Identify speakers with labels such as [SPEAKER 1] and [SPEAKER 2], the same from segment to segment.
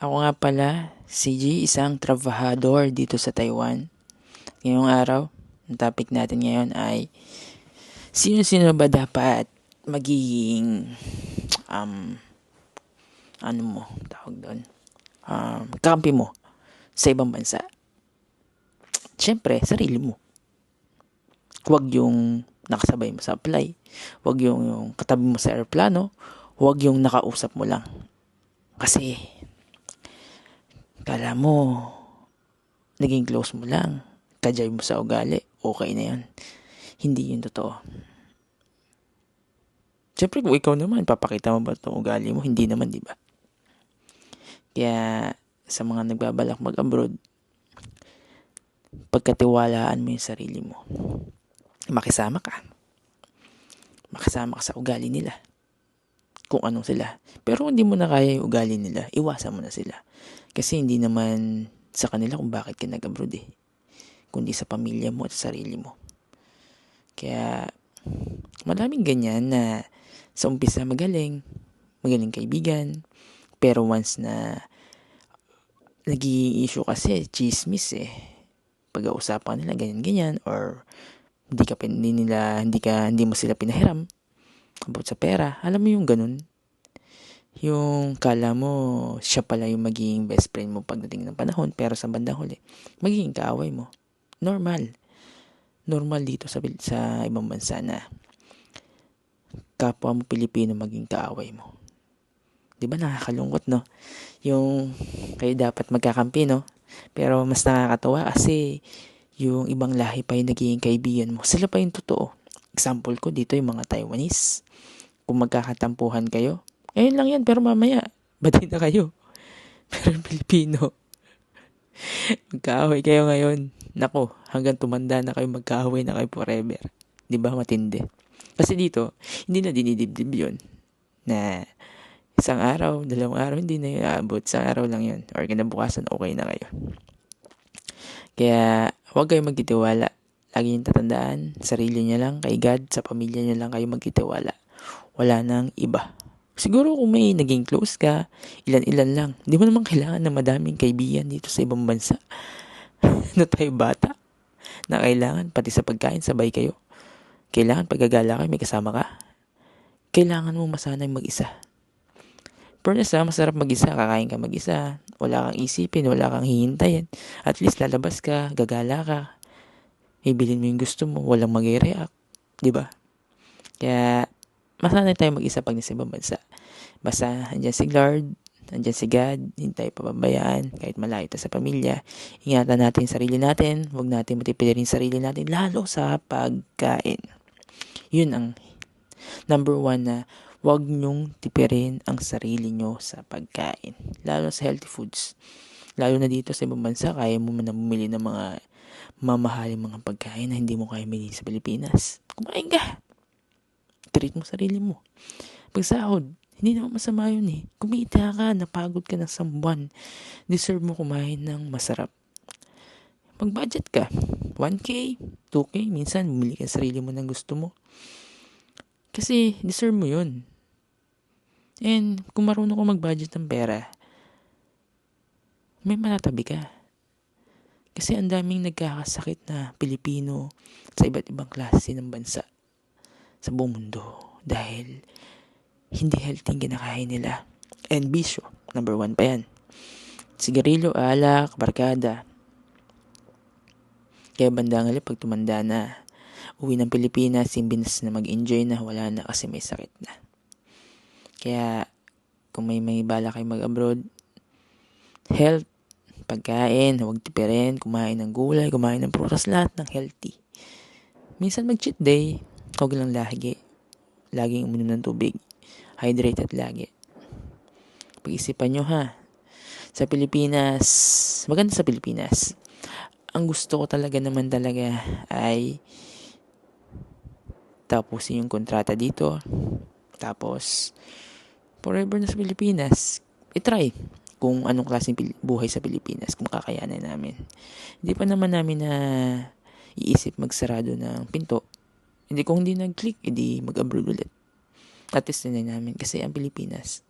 [SPEAKER 1] Ako nga pala, si G, isang trabahador dito sa Taiwan. Ngayong araw, ang topic natin ngayon ay sino-sino ba dapat magiging um, ano mo, tawag doon, um, kampi mo sa ibang bansa. Siyempre, sarili mo. Huwag yung nakasabay mo sa apply. Huwag yung, yung katabi mo sa aeroplano. Huwag yung nakausap mo lang. Kasi, Kala mo, naging close mo lang. Kajay mo sa ugali. Okay na yun. Hindi yun totoo. Siyempre, kung ikaw naman, papakita mo ba itong ugali mo? Hindi naman, di ba? Kaya, sa mga nagbabalak mag-abroad, pagkatiwalaan mo yung sarili mo. Makisama ka. Makisama ka sa ugali nila. Kung anong sila. Pero hindi mo na kaya yung ugali nila, iwasan mo na sila. Kasi hindi naman sa kanila kung bakit ka nag-abroad eh. Kundi sa pamilya mo at sa sarili mo. Kaya, maraming ganyan na sa umpisa magaling, magaling kaibigan, pero once na nag issue kasi, chismis eh. Pag-uusapan nila ganyan-ganyan or hindi ka hindi nila hindi ka hindi mo sila pinahiram about sa pera. Alam mo yung ganun? Yung kala mo siya pala yung magiging best friend mo pagdating ng panahon pero sa bandang huli magiging kaaway mo. Normal. Normal dito sa sa ibang bansa na kapwa mo Pilipino maging kaaway mo. 'di ba nakakalungkot no? Yung kayo dapat magkakampi no? Pero mas nakakatawa kasi yung ibang lahi pa yung nagiging kaibigan mo. Sila pa yung totoo example ko dito yung mga Taiwanese kung magkakatampuhan kayo ngayon lang yan, pero mamaya, bati na kayo. Pero Pilipino, magkaaway kayo ngayon. Nako, hanggang tumanda na kayo, magkaaway na kayo forever. Di ba matindi? Kasi dito, hindi na dinidibdib yun. Na isang araw, dalawang araw, hindi na yun aabot. Isang araw lang yun. Or kinabukasan, okay na kayo. Kaya, huwag kayo magtitiwala. Lagi yung tatandaan, sarili niya lang, kay God, sa pamilya niya lang kayo magtitiwala. Wala nang iba. Siguro kung may naging close ka, ilan-ilan lang. Hindi mo naman kailangan na madaming kaibigan dito sa ibang bansa. na tayo bata. Na kailangan, pati sa pagkain, sabay kayo. Kailangan pagagala kayo, may kasama ka. Kailangan mo masanay mag-isa. Pero nasa masarap mag-isa, kakain ka mag-isa. Wala kang isipin, wala kang hihintayin. At least lalabas ka, gagala ka. Ibilin mo yung gusto mo, walang mag-react. Di ba? Kaya, masanay tayo mag-isa pag nasa ibang bansa. Basta, andyan si Lord, andyan si God, hindi tayo pababayaan, kahit malayo tayo sa pamilya. Ingatan natin sarili natin, huwag natin matipirin sarili natin, lalo sa pagkain. Yun ang number one na huwag nyong tipirin ang sarili nyo sa pagkain. Lalo sa healthy foods. Lalo na dito sa ibang bansa, kaya mo man bumili ng mga mamahaling mga pagkain na hindi mo kaya bili sa Pilipinas. Kumain ka treat mo sarili mo. Pag sahod, hindi naman masama yun eh. Kumita ka, napagod ka ng sambuan. Deserve mo kumain ng masarap. Mag-budget ka. 1K, 2K, minsan bumili ka sarili mo ng gusto mo. Kasi deserve mo yun. And kung marunong ko mag-budget ng pera, may manatabi ka. Kasi ang daming nagkakasakit na Pilipino sa iba't ibang klase ng bansa sa buong mundo dahil hindi healthy ang kinakain nila. And bisyo, number one pa yan. Sigarilyo, alak, barkada. Kaya bandang hali pag tumanda na, uwi ng Pilipinas, imbins na mag-enjoy na, wala na kasi may sakit na. Kaya, kung may may bala kayo mag-abroad, health, pagkain, huwag tipirin, kumain ng gulay, kumain ng prutas, lahat ng healthy. Minsan mag-cheat day, Huwag lang lagi. Laging uminom ng tubig. Hydrated lagi. Pag-isipan nyo ha. Sa Pilipinas, maganda sa Pilipinas. Ang gusto ko talaga naman talaga ay tapusin yung kontrata dito. Tapos, forever na sa Pilipinas. I-try kung anong klaseng buhay sa Pilipinas, kung kakayanan namin. Hindi pa naman namin na iisip magsarado ng pinto hindi kung hindi nag-click, edi mag-abroad ulit. At least na namin kasi ang Pilipinas.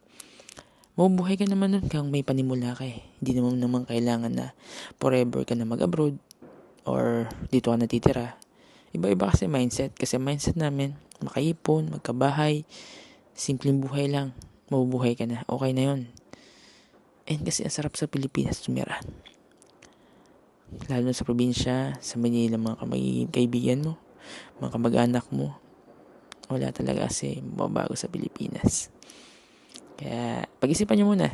[SPEAKER 1] mabubuhay ka naman nun kung may panimula ka eh. Hindi naman naman kailangan na forever ka na mag-abroad or dito ka natitira. Iba-iba kasi mindset. Kasi mindset namin, makaipon, magkabahay, simpleng buhay lang. Mabubuhay ka na. Okay na yun. And kasi ang sarap sa Pilipinas tumira. Lalo sa probinsya, sa Manila, mga kamagiging kaibigan mo, mga kamag-anak mo. Wala talaga kasi mababago sa Pilipinas. Kaya, pag-isipan nyo muna.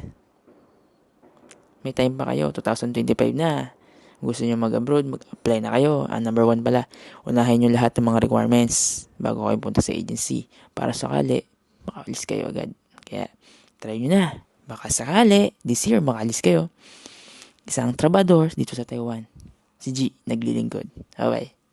[SPEAKER 1] May time pa kayo, 2025 na. Gusto nyo mag-abroad, mag-apply na kayo. Ang number one pala, unahin nyo lahat ng mga requirements bago kayo punta sa agency. Para sakali, makaalis kayo agad. Kaya, try nyo na. Baka sakali, this year, makaalis kayo. Isang trabador dito sa Taiwan. Si G, naglilingkod. Bye-bye.